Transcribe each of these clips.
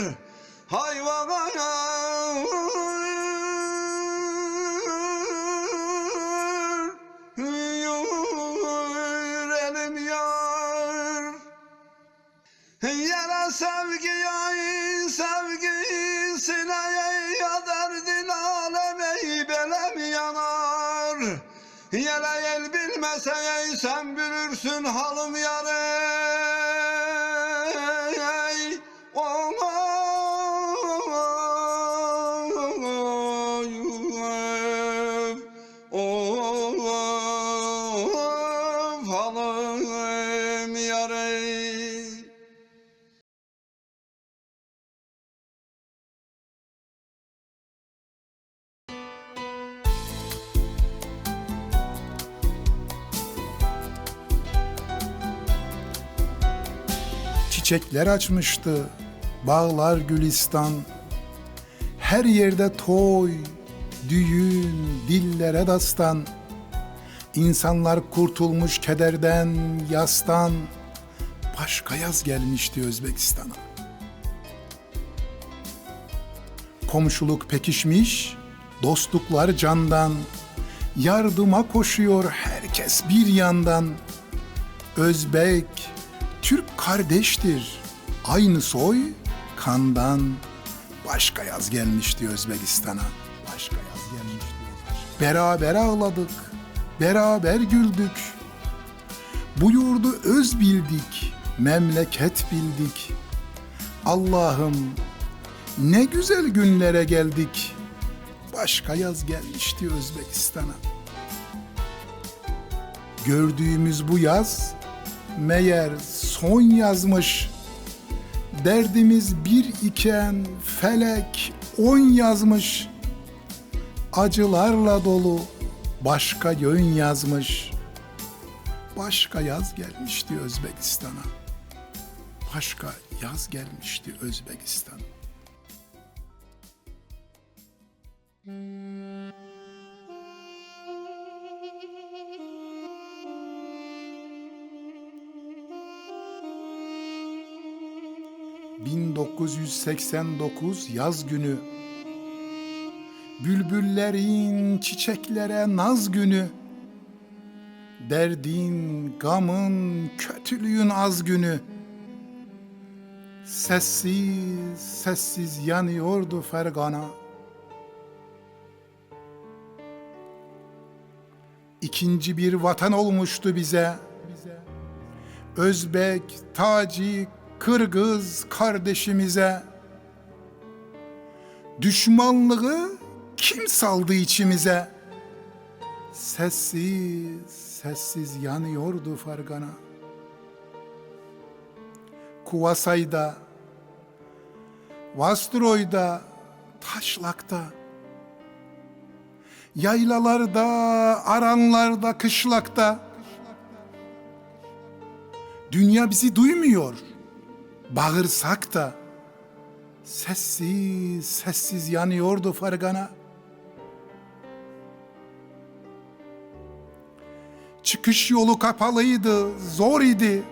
yar Hayvan yar. Elim yar Yara sevgi ay sevgisine ya derdin aleme belem yanar. Yara el bilmese sen bilirsin halım yarı Çiçekler açmıştı, bağlar gülistan. Her yerde toy, düğün, dillere dastan. İnsanlar kurtulmuş kederden, yastan. Başka yaz gelmişti Özbekistan'a. Komşuluk pekişmiş, dostluklar candan. Yardıma koşuyor herkes bir yandan. Özbek, Türk kardeştir. Aynı soy, kandan. Başka yaz gelmişti Özbekistan'a. Başka yaz gelmişti. Beraber ağladık, beraber güldük. Bu yurdu öz bildik, memleket bildik. Allah'ım ne güzel günlere geldik. Başka yaz gelmişti Özbekistan'a. Gördüğümüz bu yaz meğer son yazmış. Derdimiz bir iken felek on yazmış. Acılarla dolu başka yön yazmış. Başka yaz gelmişti Özbekistan'a. Başka yaz gelmişti Özbekistan'a. ...1989 yaz günü... ...bülbüllerin çiçeklere naz günü... ...derdin, gamın, kötülüğün az günü... ...sessiz, sessiz yanıyordu fergana... İkinci bir vatan olmuştu bize... Özbek, Tacik, Kırgız kardeşimize düşmanlığı kim saldı içimize? Sessiz, sessiz yanıyordu fargana. Kuvasay'da, Vastroy'da, Taşlak'ta, yaylalarda, aranlarda, kışlakta, Dünya bizi duymuyor. Bağırsak da sessiz sessiz yanıyordu fargana. Çıkış yolu kapalıydı, zor idi.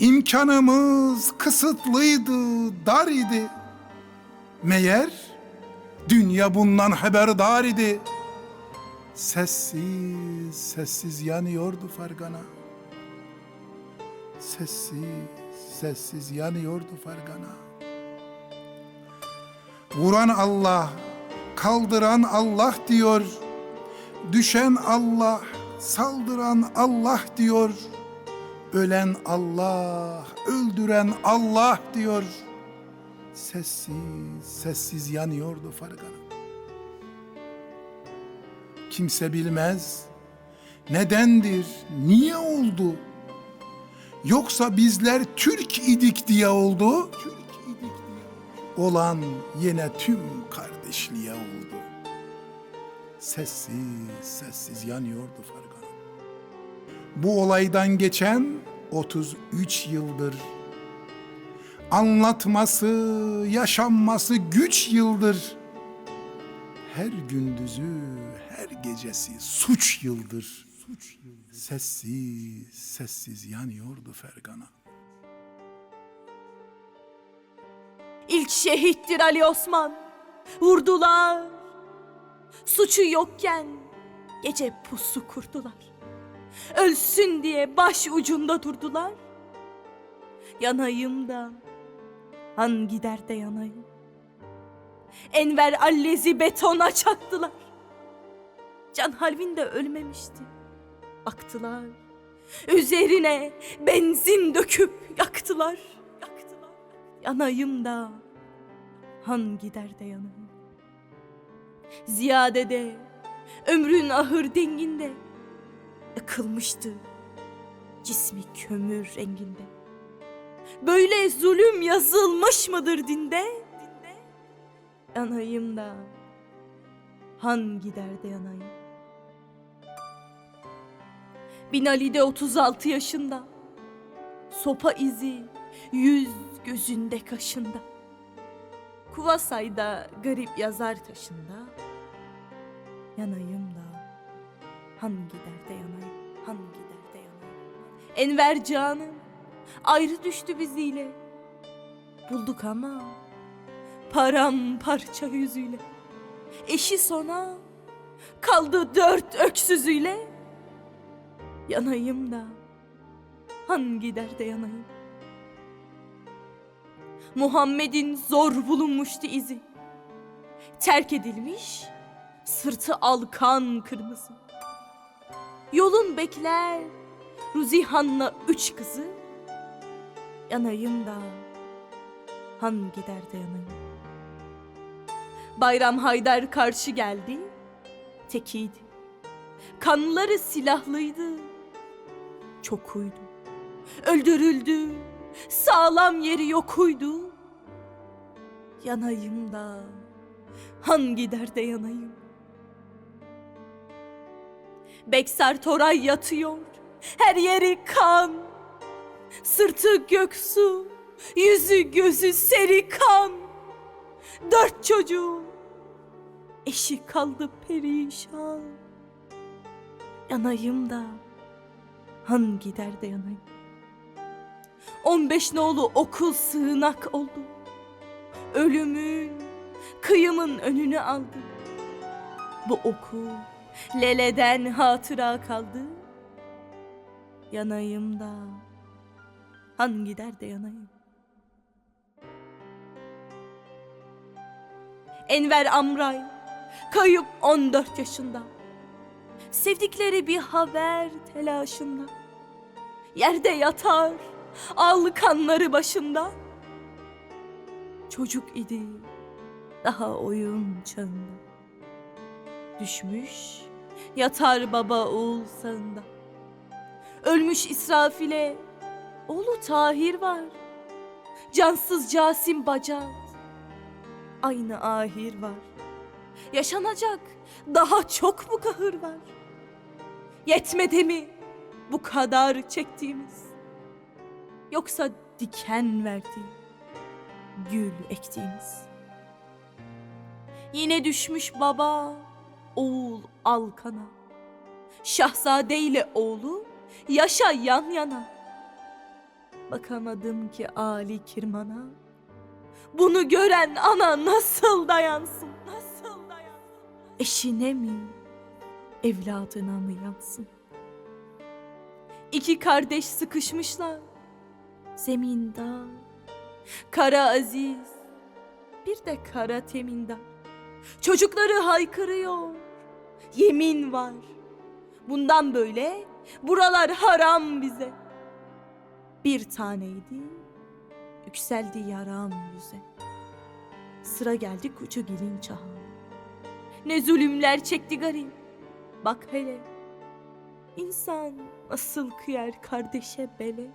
İmkanımız kısıtlıydı, dar idi. Meğer dünya bundan haberdar idi. Sessiz sessiz yanıyordu fargana. Sessiz, sessiz yanıyordu fargana. Vuran Allah, kaldıran Allah diyor. Düşen Allah, saldıran Allah diyor. Ölen Allah, öldüren Allah diyor. Sessiz, sessiz yanıyordu fargana. Kimse bilmez nedendir, niye oldu? Yoksa bizler Türk idik diye oldu. Olan yine tüm kardeşliğe oldu. Sessiz sessiz yanıyordu fargana. Bu olaydan geçen 33 yıldır Anlatması, yaşanması güç yıldır. Her gündüzü, her gecesi suç yıldır. Sessiz, sessiz yanıyordu Fergana. İlk şehittir Ali Osman. Vurdular. Suçu yokken gece pusu kurdular. Ölsün diye baş ucunda durdular. Yanayım da hangi derde yanayım? Enver Allez'i betona çaktılar. Can Halvin de ölmemişti. Baktılar. Üzerine benzin döküp yaktılar. Yaktılar. Yanayım da hangi derde yanayım? Ziyadede ömrün ahır denginde yakılmıştı cismi kömür renginde. Böyle zulüm yazılmış mıdır dinde? Yanayım da hangi derde yanayım? Binali de 36 yaşında. Sopa izi yüz gözünde kaşında. Kuvasayda garip yazar taşında. Yanayım da hangi derde yanayım, hangi derde yanayım. Enver canım ayrı düştü biziyle. Bulduk ama paramparça yüzüyle. Eşi sona kaldı dört öksüzüyle. Yanayım da hangi derde yanayım. Muhammed'in zor bulunmuştu izi. Terk edilmiş, sırtı alkan kırmızı. Yolun bekler, Ruzihan'la üç kızı. Yanayım da hangi derde yanayım. Bayram Haydar karşı geldi, tekiydi. Kanları silahlıydı, çokuydu. Öldürüldü, sağlam yeri yokuydu. Yanayım da hangi derde yanayım? Beksar Toray yatıyor, her yeri kan. Sırtı göksu, yüzü gözü seri kan. Dört çocuğu, eşi kaldı perişan. Yanayım da hangi derde yanayım? On beş nolu okul sığınak oldu. Ölümün, kıyımın önünü aldı. Bu okul leleden hatıra kaldı. Yanayım da hangi derde yanayım? Enver Amray kayıp 14 yaşında. Sevdikleri bir haber telaşında. Yerde yatar, al kanları başında. Çocuk idi, daha oyun çağında. Düşmüş, yatar baba oğul sağında. Ölmüş İsrafil'e, oğlu Tahir var. Cansız Casim Bacat, aynı ahir var. Yaşanacak daha çok mu kahır var? Yetmedi mi bu kadar çektiğimiz? Yoksa diken verdi, gül ektiğimiz. Yine düşmüş baba, oğul alkana. Şahzade ile oğlu yaşa yan yana. Bakamadım ki Ali Kirman'a. Bunu gören ana nasıl dayansın? Nasıl dayansın? Eşine mi, evladına mı yansın? İki kardeş sıkışmışlar. Zemindar, Kara Aziz, bir de Kara Temindar. Çocukları haykırıyor. Yemin var. Bundan böyle buralar haram bize. Bir taneydi, yükseldi yaram yüze. Sıra geldi kuçu gelin çağa. Ne zulümler çekti garip. Bak hele. İnsan nasıl kıyar kardeşe bele.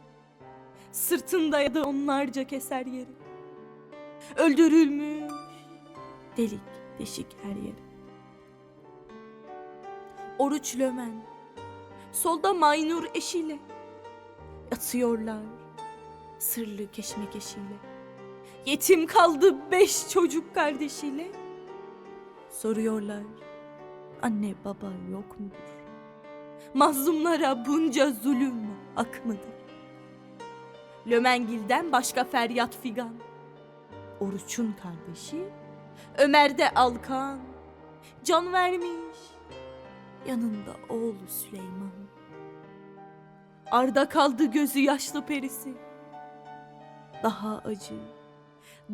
Sırtında ya da onlarca keser yeri. Öldürülmüş. Delik deşik her yeri. Oruç lömen. Solda Maynur eşiyle. Yatıyorlar. Sırlı keşmekeşiyle. Yetim kaldı beş çocuk kardeşiyle. Soruyorlar, anne baba yok mudur? Mazlumlara bunca zulüm hak mıdır? Lömengil'den başka feryat figan. Oruç'un kardeşi Ömer de Alkan can vermiş. Yanında oğlu Süleyman. Arda kaldı gözü yaşlı perisi. Daha acı,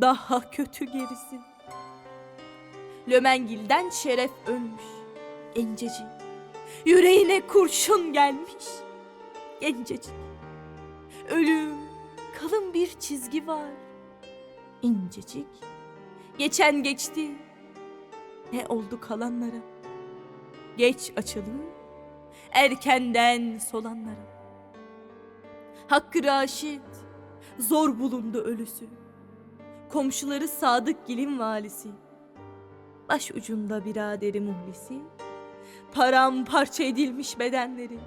daha kötü gerisi. Lömengil'den şeref ölmüş, gencecik. Yüreğine kurşun gelmiş, gencecik. Ölüm, kalın bir çizgi var, incecik. Geçen geçti, ne oldu kalanlara? Geç açılır, erkenden solanlara. Hakkı Raşit, zor bulundu ölüsü. Komşuları Sadık Gil'in valisi. Baş ucunda biraderi muhlisi. Paramparça edilmiş bedenleri.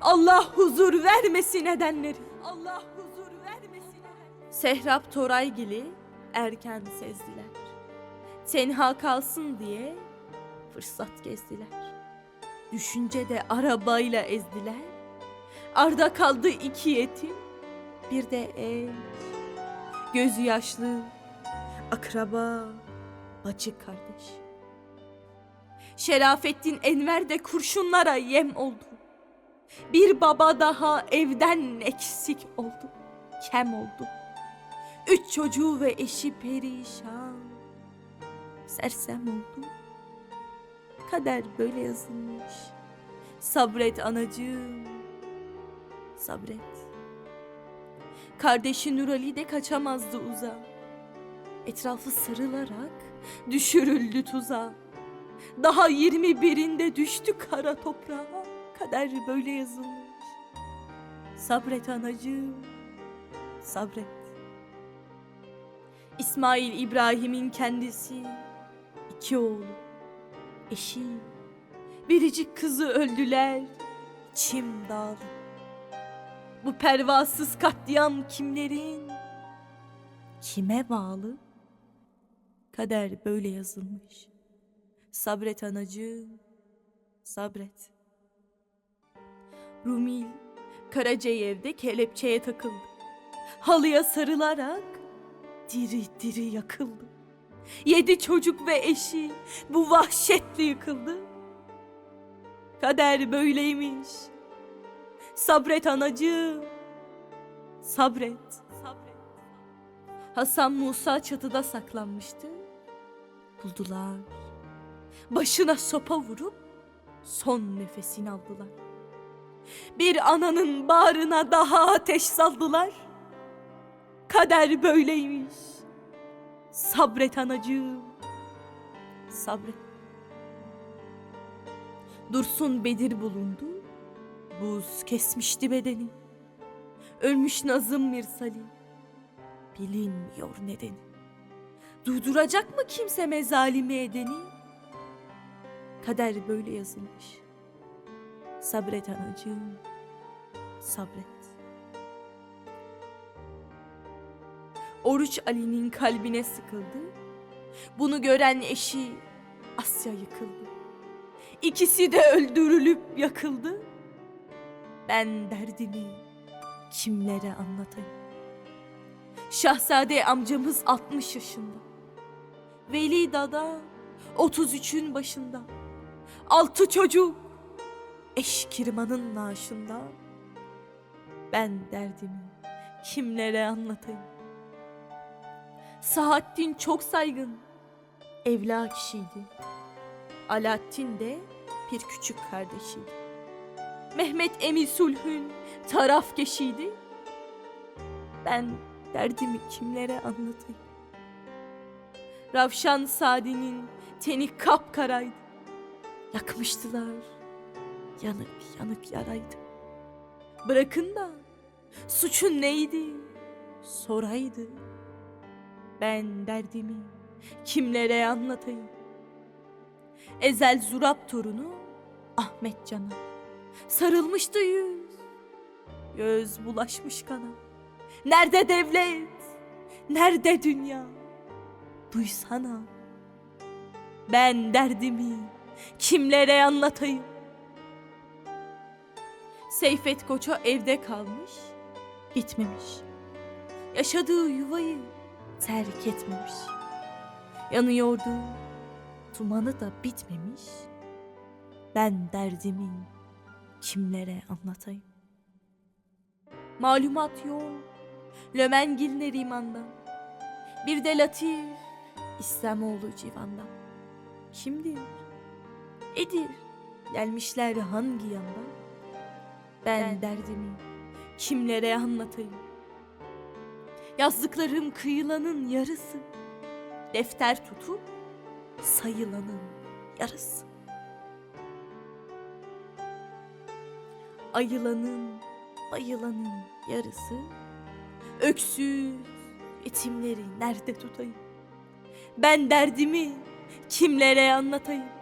Allah huzur vermesin edenleri. Allah huzur vermesin edenleri. Sehrap Toraygil'i erken sezdiler. Tenha kalsın diye fırsat gezdiler. Düşünce de arabayla ezdiler. Arda kaldı iki yetim, bir de ev. Gözü yaşlı, akraba, bacı kardeş. Şerafettin Enver de kurşunlara yem oldu. Bir baba daha evden eksik oldu, kem oldu. Üç çocuğu ve eşi perişan, sersem oldu. Kader böyle yazılmış. Sabret anacığım, sabret. Kardeşi Nurali de kaçamazdı uza. Etrafı sarılarak düşürüldü tuzağa. Daha yirmi birinde düştü kara toprağa. Kader böyle yazılmış. Sabret anacığım, sabret. İsmail İbrahim'in kendisi, iki oğlu, eşi, biricik kızı öldüler, içim dağıldı. Bu pervasız katliam kimlerin? Kime bağlı? Kader böyle yazılmış. Sabret anacığım, sabret. Rumil, Karacayev'de kelepçeye takıldı. Halıya sarılarak diri diri yakıldı. Yedi çocuk ve eşi bu vahşetle yıkıldı. Kader böyleymiş. Sabret anacığım. Sabret. Sabret. Hasan Musa çatıda saklanmıştı. Buldular. Başına sopa vurup son nefesini aldılar. Bir ananın bağrına daha ateş saldılar. Kader böyleymiş. Sabret anacığım. Sabret. Dursun Bedir bulundu. Buz kesmişti bedeni. Ölmüş Nazım Mirsali. Bilinmiyor nedeni. Durduracak mı kimse mezalimi edeni? Kader böyle yazılmış. Sabret anacığım. Sabret. Oruç Ali'nin kalbine sıkıldı. Bunu gören eşi Asya yıkıldı. İkisi de öldürülüp yakıldı. Ben derdimi kimlere anlatayım? Şahzade amcamız 60 yaşında. Veli dada 33'ün başında. Altı çocuk eşkirmanın naaşında. Ben derdimi kimlere anlatayım? Sahattin çok saygın, evla kişiydi. Alaaddin de bir küçük kardeşiydi. Mehmet Emin Sulh'ün taraf geçiydi. Ben derdimi kimlere anlatayım? Ravşan Sadi'nin teni kapkaraydı. Yakmıştılar, yanık yanık yaraydı. Bırakın da suçun neydi soraydı. Ben derdimi kimlere anlatayım? Ezel Zurab torunu Ahmet Can'a sarılmıştı yüz. Göz bulaşmış kana. Nerede devlet? Nerede dünya? Duysana. Ben derdimi kimlere anlatayım? Seyfet Koço evde kalmış, gitmemiş. Yaşadığı yuvayı terk etmemiş. Yanıyordu, dumanı da bitmemiş. Ben derdimi kimlere anlatayım? Malumat yok, Lömengil Neriman'dan. Bir de Latif, İslamoğlu civandan. Kimdir? Edir, gelmişler hangi yandan? Ben, derdimi kimlere anlatayım? Yazdıklarım kıyılanın yarısı. Defter tutup sayılanın yarısı. Ayılanın, bayılanın yarısı. Öksüz yetimleri nerede tutayım? Ben derdimi kimlere anlatayım?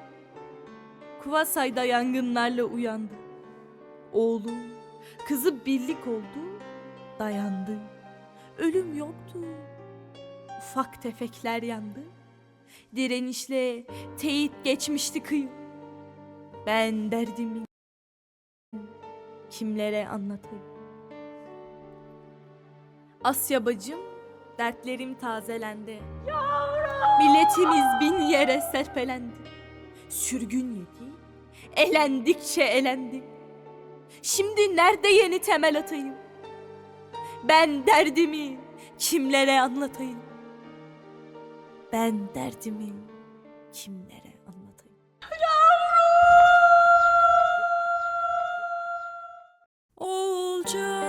Kuvasay'da yangınlarla uyandı. Oğlu, kızı birlik oldu, dayandı. Ölüm yoktu. Ufak tefekler yandı. Direnişle teyit geçmişti kıyı. Ben derdimi kimlere anlatayım? Asya bacım, dertlerim tazelendi. Milletimiz bin yere serpelendi. Sürgün yedi, elendikçe elendi. Şimdi nerede yeni temel atayım? Ben derdimi kimlere anlatayım? Ben derdimi kimlere anlatayım? Olacaksın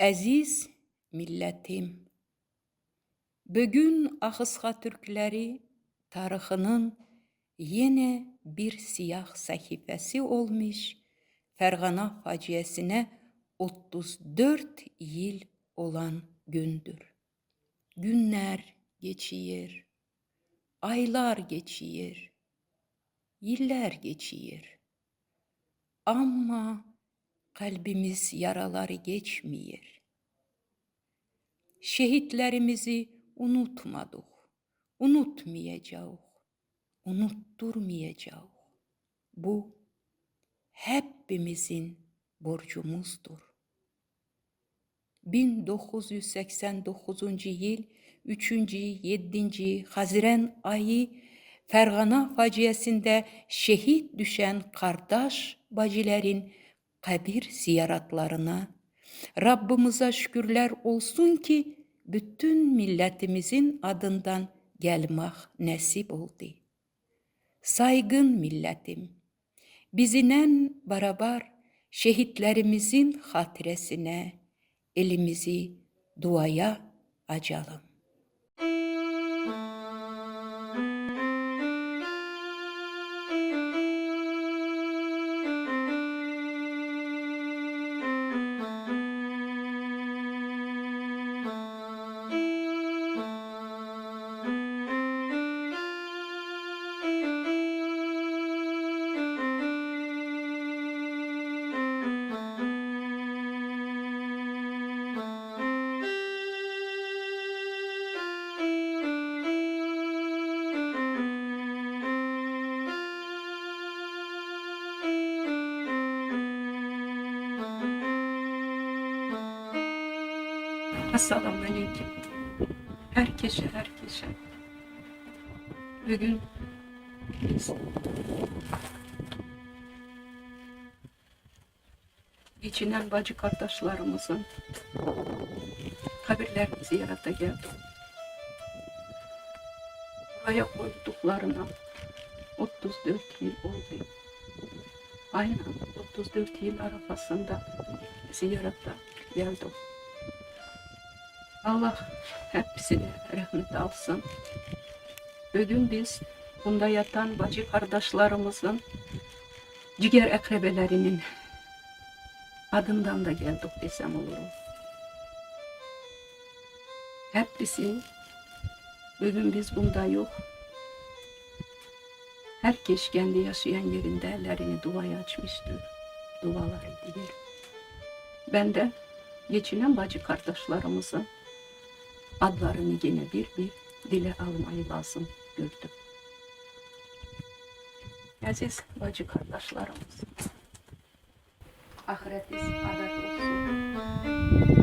Əziz millətim, bugün Axısqa türkləri tarixinin yenə bir siyah səhifəsi olmuş Fərğana faciəsinə 34 yıl olan gündür. Günler geçiyor, aylar geçiyor, yıllar geçiyor. Ama kalbimiz yaraları geçmiyor. Şehitlerimizi unutmadık, unutmayacağız, unutturmayacağız. Bu hepimizin borcumuzdur. 1989 yıl 3. 7. Haziran ayı Fergana faciəsində şehit düşen kardeş bacıların kabir ziyaratlarına Rabbimize şükürler olsun ki bütün milletimizin adından gelmek nasip oldu. Saygın milletim, bizinen beraber şehitlerimizin hatiresine elimizi duaya açalım. Assalamu alaikum. Herkese, herkese. Bugün geçinen bacı kardeşlerimizin kabirlerini ziyarete geldik. Buraya koyduklarına 34 yıl oldu. Aynen 34 yıl arafasında ziyarete geldik. Allah hepsine rahmet alsın. Bugün biz bunda yatan bacı kardeşlerimizin ciger ekrebelerinin adından da geldik desem olur. Hepsi bugün biz bunda yok. Herkes kendi yaşayan yerinde ellerini duaya açmıştır. Dualar edilir. Ben de geçinen bacı kardeşlerimizin adlarını yine bir bir dile almayı lazım gördüm. Aziz bacı kardeşlerimiz, ahiretiz adet olsun,